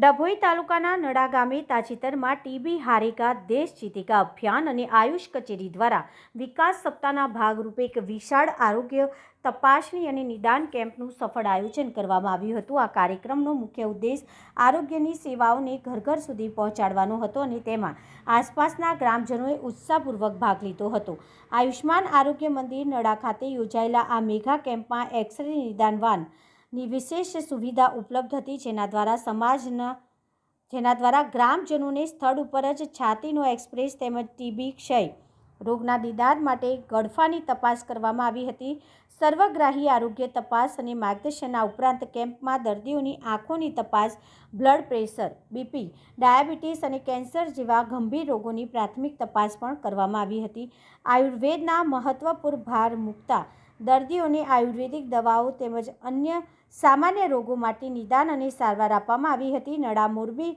ડભોઈ તાલુકાના નડા ગામે તાજેતરમાં ટીબી હારેગા દેશ જીતેગા અભિયાન અને આયુષ કચેરી દ્વારા વિકાસ સપ્તાહના ભાગરૂપે એક વિશાળ આરોગ્ય તપાસણી અને નિદાન કેમ્પનું સફળ આયોજન કરવામાં આવ્યું હતું. આ કાર્યક્રમનો મુખ્ય ઉદ્દેશ આરોગ્યની સેવાઓને ઘર ઘર સુધી પહોંચાડવાનો હતો અને તેમાં આસપાસના ગ્રામજનોએ ઉત્સાહપૂર્વક ભાગ લીધો હતો. આયુષ્માન આરોગ્ય મંદિર નડા ખાતે યોજાયેલા આ મેગા કેમ્પમાં એક્સરે નિદાન વાન ની વિશેષ સુવિધા ઉપલબ્ધ હતી, જેના દ્વારા સમાજના, જેના દ્વારા ગ્રામજનોને સ્થળ ઉપર જ છાતીનો એક્સપ્રેસ તેમજ ટીબી ક્ષય રોગના નિદાન માટે ગળફાની તપાસ કરવામાં આવી હતી. સર્વગ્રાહી આરોગ્ય તપાસ અને માર્ગદર્શનના ઉપરાંત કેમ્પમાં દર્દીઓની આંખોની તપાસ, બ્લડ પ્રેશર, બીપી, ડાયાબિટીસ અને કેન્સર જેવા ગંભીર રોગોની પ્રાથમિક તપાસ પણ કરવામાં આવી હતી. આયુર્વેદના મહત્ત્વપૂર્ણ ભાર મૂકતા દર્દીઓને આયુર્વેદિક દવાઓ તેમજ અન્ય સામાન્ય રોગો માટે નિદાન અને સારવાર આપવામાં આવી હતી. નડા મોરબી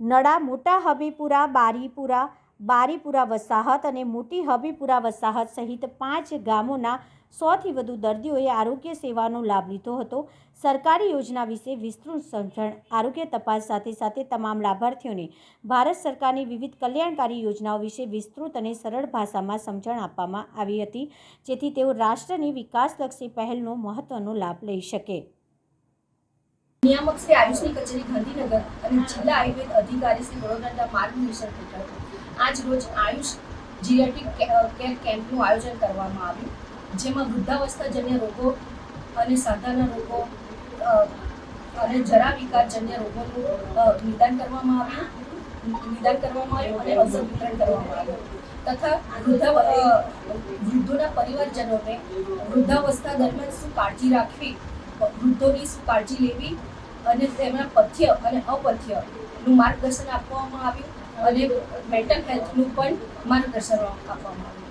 નડા મોટા હબીપુરા, બારીપુરા બારીપુરા વસાહત અને મોટી હબીપુરા વસાહત સહિત પાંચ ગામોના સોથી વધુ દર્દીઓએ આરોગ્ય સેવાનો લાભ લીધો હતો. સરકારી યોજના વિશે વિસ્તૃત સમજણ, આરોગ્ય તપાસ સાથે સાથે તમામ લાભાર્થીઓને ભારત સરકારની વિવિધ કલ્યાણકારી યોજનાઓ વિશે વિસ્તૃત અને સરળ ભાષામાં સમજણ આપવામાં આવી હતી, જેથી તેઓ રાષ્ટ્રની વિકાસલક્ષી પહેલનો મહત્વનો લાભ લઈ શકે. નિયામક શ્રી આયુષની કચેરી ગાંધીનગર અને જિલ્લા આયુર્વેદ અધિકારી શ્રી વડોદરાના માર્ગદર્શન હેઠળ આજ રોજ આયુષ કેર કેમ્પનું આયોજન કરવામાં આવ્યું. જેમાં વૃદ્ધાવસ્થાજન્ય રોગો અને સાંધાના રોગો અને જરા વિકારજન્ય રોગોનું નિદાન કરવામાં આવ્યું. નિદાન કરવામાં આવ્યું અને ઔષધ વિતરણ કરવામાં આવ્યું. તથા વૃદ્ધા વૃદ્ધોના પરિવારજનોને વૃદ્ધાવસ્થા દરમિયાન શું કાળજી રાખવી, વૃદ્ધોની શું કાળજી લેવી અને તેમના પથ્ય અને અપથ્યનું માર્ગદર્શન આપવામાં આવ્યું અને મેન્ટલ હેલ્થનું પણ માર્ગદર્શન આપવામાં આવ્યું.